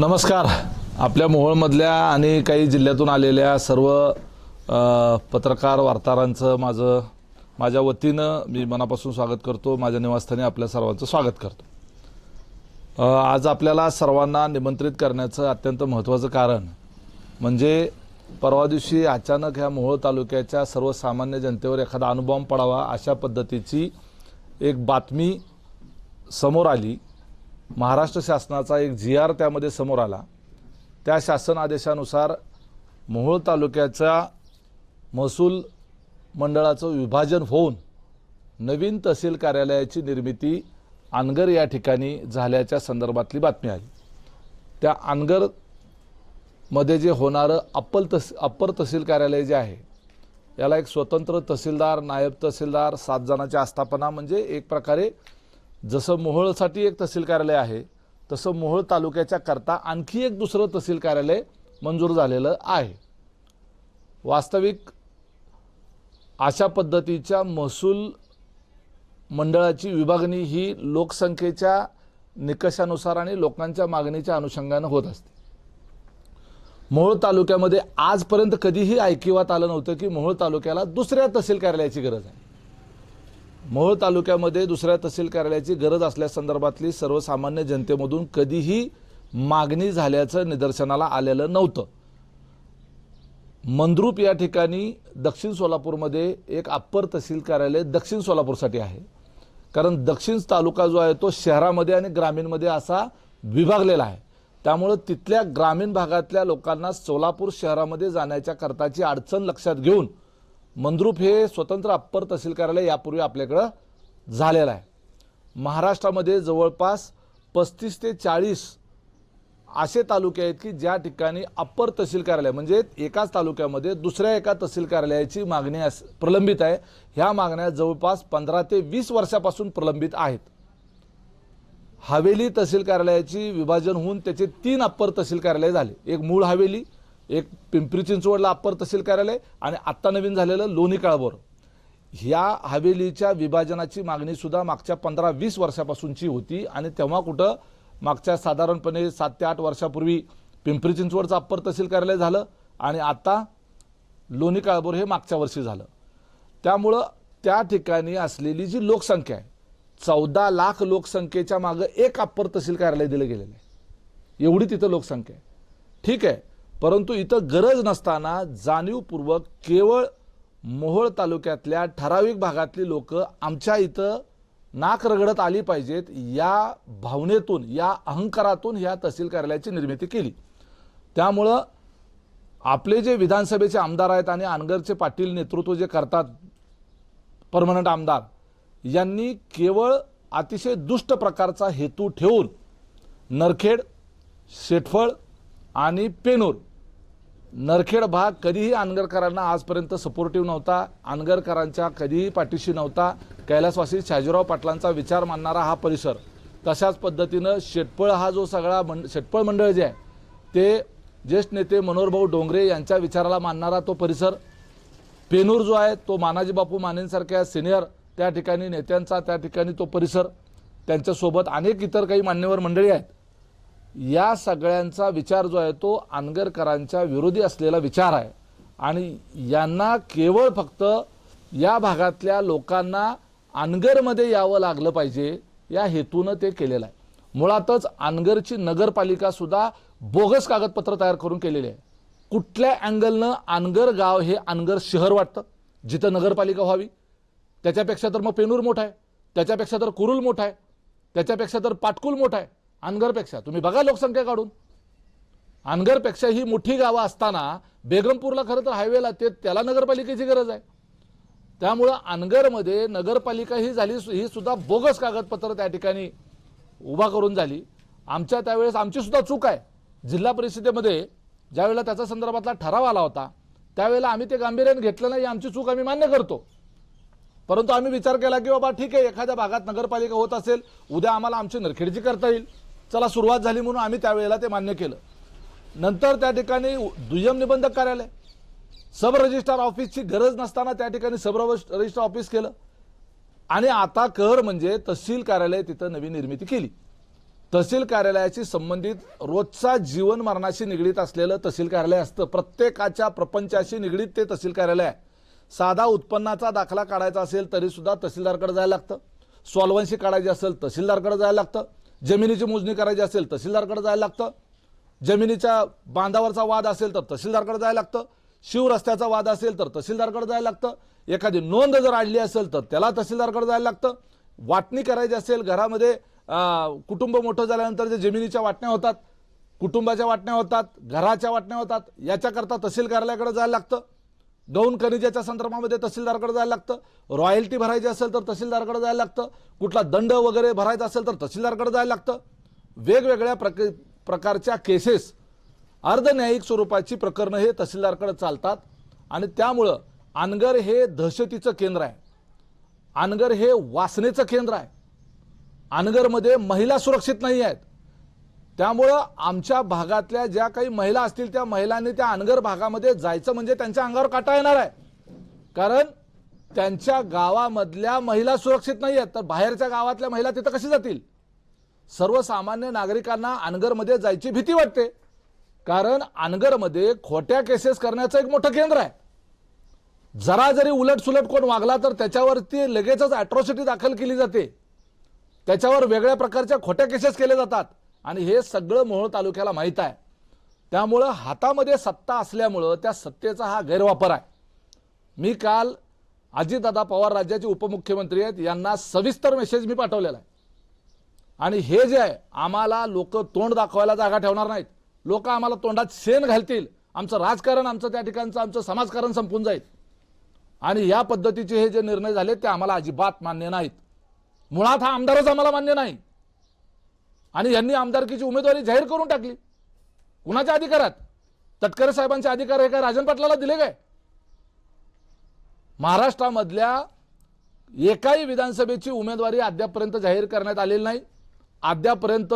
नमस्कार. आपल्या मोहोळमधल्या आणि काही जिल्ह्यातून आलेल्या सर्व पत्रकार वार्ताहरांचं माझं माझ्या वतीनं मी मनापासून स्वागत करतो. माझ्या निवासस्थानी आपल्या सर्वांचं स्वागत करतो. आज आपल्याला सर्वांना निमंत्रित करण्याचं अत्यंत महत्त्वाचं कारण म्हणजे परवा दिवशी अचानक ह्या मोहोळ तालुक्याच्या सर्वसामान्य जनतेवर एखादा अनुभव पडावा अशा पद्धतीची एक बातमी समोर आली. महाराष्ट्र शासनाचा एक जी आर त्यामध्ये समोर आला. त्या शासन आदेशानुसार मोहोळ तालुक्याच्या महसूल मंडळाचं विभाजन होऊन नवीन तहसील कार्यालयाची निर्मिती अनगर या ठिकाणी झाल्याच्या संदर्भातली बातमी आली. त्या अनगरमध्ये जे होणारं अप्पल तस अप्पर तहसील कार्यालय जे आहे याला एक स्वतंत्र तहसीलदार नायब तहसीलदार सात जणांची आस्थापना म्हणजे एक प्रकारे जसं मोहोळसाठी एक तहसील कार्यालय आहे तसं मोहोळ तालुक्याच्या करता आणखी एक दुसरं तहसील कार्यालय मंजूर झालेलं आहे. वास्तविक अशा पद्धतीच्या महसूल मंडळाची विभागणी ही लोकसंख्येच्या निकषानुसार आणि लोकांच्या मागणीच्या अनुषंगानं होत असते. मोहोळ तालुक्यामध्ये आजपर्यंत कधीही ऐकिवात आलं नव्हतं की मोहोळ तालुक्याला दुसऱ्या तहसील कार्यालयाची गरज आहे. मोहोळ तालुक्यामध्ये दुसऱ्या तहसील कार्यालयाची गरज असल्यासंदर्भातली सर्वसामान्य जनतेमधून कधीही मागणी झाल्याचं निदर्शनाला आलेलं नव्हतं. मंद्रूप या ठिकाणी दक्षिण सोलापूरमध्ये एक अप्पर तहसील कार्यालय दक्षिण सोलापूरसाठी आहे. कारण दक्षिण तालुका जो आहे तो शहरामध्ये आणि ग्रामीणमध्ये असा विभागलेला आहे. त्यामुळं तिथल्या ग्रामीण भागातल्या लोकांना सोलापूर शहरामध्ये जाण्याच्या करताची अडचण लक्षात घेऊन मंद्रूप हे स्वतंत्र अप्पर तहसील कार्यालय यापूर्वी आपल्याकडं झालेलं आहे. महाराष्ट्रामध्ये जवळपास पस्तीस ते चाळीस असे तालुके आहेत की ज्या ठिकाणी अप्पर तहसील कार्यालय म्हणजे एकाच तालुक्यामध्ये दुसऱ्या एका तहसील कार्यालयाची मागणी अस- प्रलंबित आहे. ह्या मागण्या जवळपास पंधरा ते वीस वर्षापासून प्रलंबित आहेत. हवेली तहसील कार्यालयाची विभाजन होऊन त्याचे तीन अप्पर तहसील कार्यालय झाले. एक मूळ हवेली एक पिंपरी चिंचवडला अप्पर तहसील कार्यालय आणि आत्ता नवीन झालेलं लोणी काळभोर. ह्या हवेलीच्या विभाजनाची मागणीसुद्धा मागच्या पंधरा वीस वर्षापासूनची होती आणि तेव्हा कुठं मागच्या साधारणपणे सात ते आठ वर्षापूर्वी पिंपरी चिंचवडचं अप्पर तहसील कार्यालय झालं आणि आता लोणी काळभोर हे मागच्या वर्षी झालं. त्यामुळं त्या ठिकाणी असलेली जी लोकसंख्या आहे चौदा लाख लोकसंख्येच्या मागं एक अप्पर तहसील कार्यालय दिलं गेलेलं आहे. एवढी तिथं लोकसंख्या आहे. ठीक आहे. परंतु इथं गरज नसताना जाणीवपूर्वक केवळ मोहोळ तालुक्यातल्या ठराविक भागातली लोक आमच्या इथं नाक रगडत आली पाहिजेत या भावनेतून या अहंकारातून ह्या तहसील कार्यालयाची निर्मिती केली. त्यामुळं आपले जे विधानसभेचे आमदार आहेत आणि अनगरचे पाटील नेतृत्व जे करतात परमनंट आमदार यांनी केवळ अतिशय दुष्ट प्रकारचा हेतू ठेवून नरखेड शेटफळ आणि पेनूर नरखेड भाग कधीही आनगरकरांना आजपर्यंत सपोर्टिव्ह नव्हता. आनगरकरांच्या कधीही पाठीशी नव्हता. कैलासवासी शाजीराव पाटलांचा विचार मानणारा हा परिसर तशाच पद्धतीनं शेटपळ हा जो सगळा मंड शेटपळ मंडळ जे आहे ते ज्येष्ठ नेते मनोहरभाऊ डोंगरे यांच्या विचाराला मानणारा तो परिसर. पेनूर जो आहे तो मानाजी बापू मानेंसारख्या सिनियर त्या ठिकाणी नेत्यांचा त्या ठिकाणी तो परिसर. त्यांच्यासोबत अनेक इतर काही मान्यवर मंडळी आहेत. या सगळ्यांचा विचार जो आहे तो आनगरकरांच्या विरोधी असलेला विचार आहे. आणि यांना केवळ फक्त या भागातल्या लोकांना आनगरमध्ये यावं लागलं पाहिजे या हेतूनं ते केलेलं आहे. मुळातच आनगरची नगरपालिकासुद्धा बोगस कागदपत्र तयार करून केलेली आहे. कुठल्या अँगलनं आनगर गाव हे आनगर शहर वाटतं? जिथं नगरपालिका व्हावी? त्याच्यापेक्षा तर मग पेनूर मोठा आहे. त्याच्यापेक्षा तर कुरुल मोठा आहे. त्याच्यापेक्षा तर पाटकुल मोठा आहे. अनगरपेक्षा तुम्ही बघा लोकसंख्या काढून. अनगरपेक्षा ही मोठी गावं असताना बेगमपूरला खरं तर हायवेला ते त्याला नगरपालिकेची गरज आहे. त्यामुळं अनगरमध्ये नगरपालिका ही झाली ही सुद्धा बोगस कागदपत्र त्या ठिकाणी उभा करून झाली. आमच्या त्यावेळेस आमची सुद्धा चूक आहे. जिल्हा परिषदेमध्ये ज्यावेळेला त्याचा संदर्भातला ठराव आला होता त्यावेळेला आम्ही ते गांभीर्याने घेतलं नाही आमची चूक आम्ही मान्य करतो. परंतु आम्ही विचार केला की बाबा ठीक आहे एखाद्या भागात नगरपालिका होत असेल उद्या आम्हाला आमची नरखेडची करता येईल. चला सुरुवात झाली म्हणून आम्ही त्यावेळेला ते मान्य केलं. नंतर त्या ठिकाणी दुय्यम निबंधक कार्यालय सब रजिस्ट्रार ऑफिसची गरज नसताना त्या ठिकाणी सब रजिस्ट्रार ऑफिस केलं. आणि आता कर म्हणजे तहसील कार्यालय तिथं नवीन निर्मिती केली. तहसील कार्यालयाशी संबंधित रोजचा जीवन मरणाशी निगडीत असलेलं तहसील कार्यालय असतं. प्रत्येकाच्या प्रपंचाशी निगडीत ते तहसील कार्यालय आहे. साधा उत्पन्नाचा दाखला काढायचा असेल तरीसुद्धा तहसीलदारकडे जायला लागतं. सॉल्वन्सी काढायची असेल तहसीलदारकडे जायला लागतं. जमिनीची मोजणी करायची असेल तहसीलदारकडे जायला लागतं. जमिनीच्या बांधावरचा वाद असेल तर तहसीलदारकडे जायला लागतं. शिवरस्त्याचा वाद असेल तर तहसीलदारकडे जायला लागतं. एखादी नोंद जर आणली असेल तर त्याला तहसीलदारकडे जायला लागतं. वाटणी करायची असेल घरामध्ये कुटुंब मोठं झाल्यानंतर जे जमिनीच्या वाटण्या होतात कुटुंबाच्या वाटण्या होतात घराच्या वाटण्या होतात याच्याकरता तहसील कार्यालयाकडे जायला लागतं. गौण खनिजाच्या संदर्भामध्ये तहसीलदारकडे जायला लागतं. रॉयल्टी भरायची असेल तर तहसीलदारकडे जायला लागतं. कुठला दंड वगैरे भरायचा असेल तर तहसीलदारकडे जायला लागतं. वेगवेगळ्या प्रक प्रकारच्या केसेस अर्धन्यायिक स्वरूपाची प्रकरणं हे तहसीलदारकडे चालतात. आणि त्यामुळं अनगर हे दहशतीचं केंद्र आहे. अनगर हे वासनेचं केंद्र आहे. अनगरमध्ये महिला सुरक्षित नाही आहेत त्यामुळं आमच्या भागातल्या ज्या काही महिला असतील त्या महिलांनी त्या अनगर भागामध्ये जायचं म्हणजे त्यांच्या अंगावर काटा येणार आहे. कारण त्यांच्या गावामधल्या महिला सुरक्षित नाही आहेत तर बाहेरच्या गावातल्या महिला तिथं कशी जातील? सर्वसामान्य नागरिकांना अनगरमध्ये जायची भीती वाटते. कारण अनगरमध्ये खोट्या केसेस करण्याचं एक मोठं केंद्र आहे. जरा जरी उलटसुलट कोण वागला तर त्याच्यावरती लगेचच ॲट्रॉसिटी दाखल केली जाते. त्याच्यावर वेगळ्या प्रकारच्या खोट्या केसेस केले जातात. आणि हे सगळं मोहोळ तालुक्याला माहीत आहे. त्यामुळं हातामध्ये सत्ता असल्यामुळं त्या सत्तेचा हा गैरवापर आहे. मी काल अजितदादा पवार राज्याचे उपमुख्यमंत्री आहेत यांना सविस्तर मेसेज मी पाठवलेला आहे. आणि हे जे आहे आम्हाला लोक तोंड दाखवायला जागा ठेवणार नाहीत. लोक आम्हाला तोंडात शेण घालतील. आमचं राजकारण आमचं त्या ठिकाणचं आमचं समाजकारण संपून जाईल. आणि या पद्धतीचे हे जे निर्णय झाले ते आम्हाला अजिबात मान्य नाहीत. मुळात हा आमदारच आम्हाला मान्य नाही. आणि यांनी आमदारकीची उमेदवारी जाहीर करून टाकली. कुणाच्या अधिकारात? तटकरे साहेबांचे अधिकार हे काय राजन पाटलाला दिले काय? महाराष्ट्रामधल्या एकाही विधानसभेची उमेदवारी अद्यापपर्यंत जाहीर करण्यात आलेली नाही. अद्यापर्यंत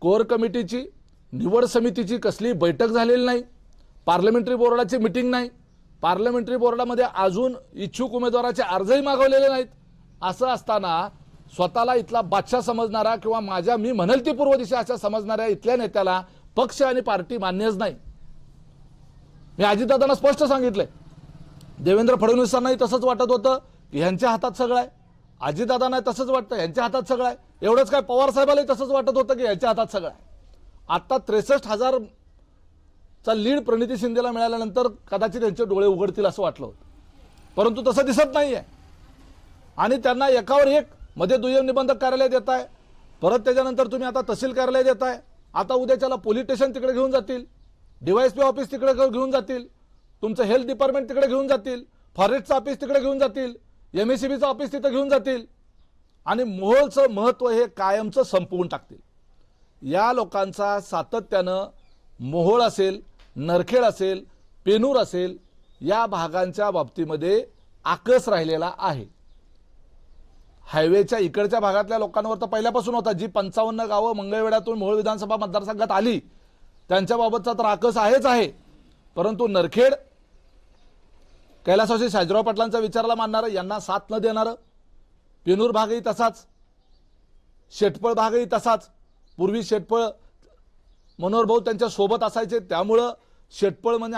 कोर कमिटीची निवड समितीची कसली बैठक झालेली नाही. पार्लमेंटरी बोर्डाची मिटिंग नाही. पार्लमेंटरी बोर्डामध्ये अजून इच्छुक उमेदवाराचे अर्जही मागवलेले नाहीत. असं असताना स्वतःला इथला बादशाह समजणारा किंवा माझ्या मी म्हणेल ती पूर्व दिशा अशा समजणाऱ्या इथल्या नेत्याला पक्ष आणि पार्टी मान्यच नाही. मी अजितदादांना स्पष्ट सांगितलंय. देवेंद्र फडणवीसांनाही तसंच वाटत होतं की ह्यांच्या हातात सगळं आहे. अजितदादांना तसंच वाटतं यांच्या हातात सगळं आहे. एवढंच काय पवारसाहेबालाही तसंच वाटत होतं की यांच्या हातात सगळं आहे. आत्ता त्रेसष्ट हजार चा लीड प्रणिती शिंदेला मिळाल्यानंतर कदाचित त्यांचे डोळे उघडतील असं वाटलं होतं. परंतु तसं दिसत नाही आहे आणि त्यांना एकावर एक मध्ये दुय्यम निबंधक कार्यालय देत आहे परत त्याच्यानंतर तुम्ही आता तहसील कार्यालय देत आहे आता उद्याच्याला पोलीस स्टेशन तिकडे घेऊन जातील. डीवायएसपी ऑफिस तिकडे घेऊन जातील. तुमचं हेल्थ डिपार्टमेंट तिकडे घेऊन जातील. फॉरेस्टचं ऑफिस तिकडे घेऊन जातील. एम एस सी बीचं ऑफिस तिथं घेऊन जातील. आणि मोहोळचं महत्त्व हे कायमचं संपवून टाकतील. या लोकांचा सातत्यानं मोहोळ असेल नरखेड असेल पेनूर असेल या भागांच्या बाबतीमध्ये आकस राहिलेला आहे. हायवेच्या इकडच्या भागातल्या लोकांवर तर पहिल्यापासून होता. जी पंचावन्न गावं मंगळवेढ्यातून मोहोळ विधानसभा मतदारसंघात आली त्यांच्याबाबतचा तर आकस आहेच आहे. परंतु नरखेड कैलासवासी शाजीराव पाटलांचा विचारला मानणारं यांना साथ न देणारं पेनूर भागही तसाच शेटपळ भागही तसाच. पूर्वी शेटपळ मनोहर भाऊ त्यांच्यासोबत असायचे त्यामुळं शेटपळ म्हणजे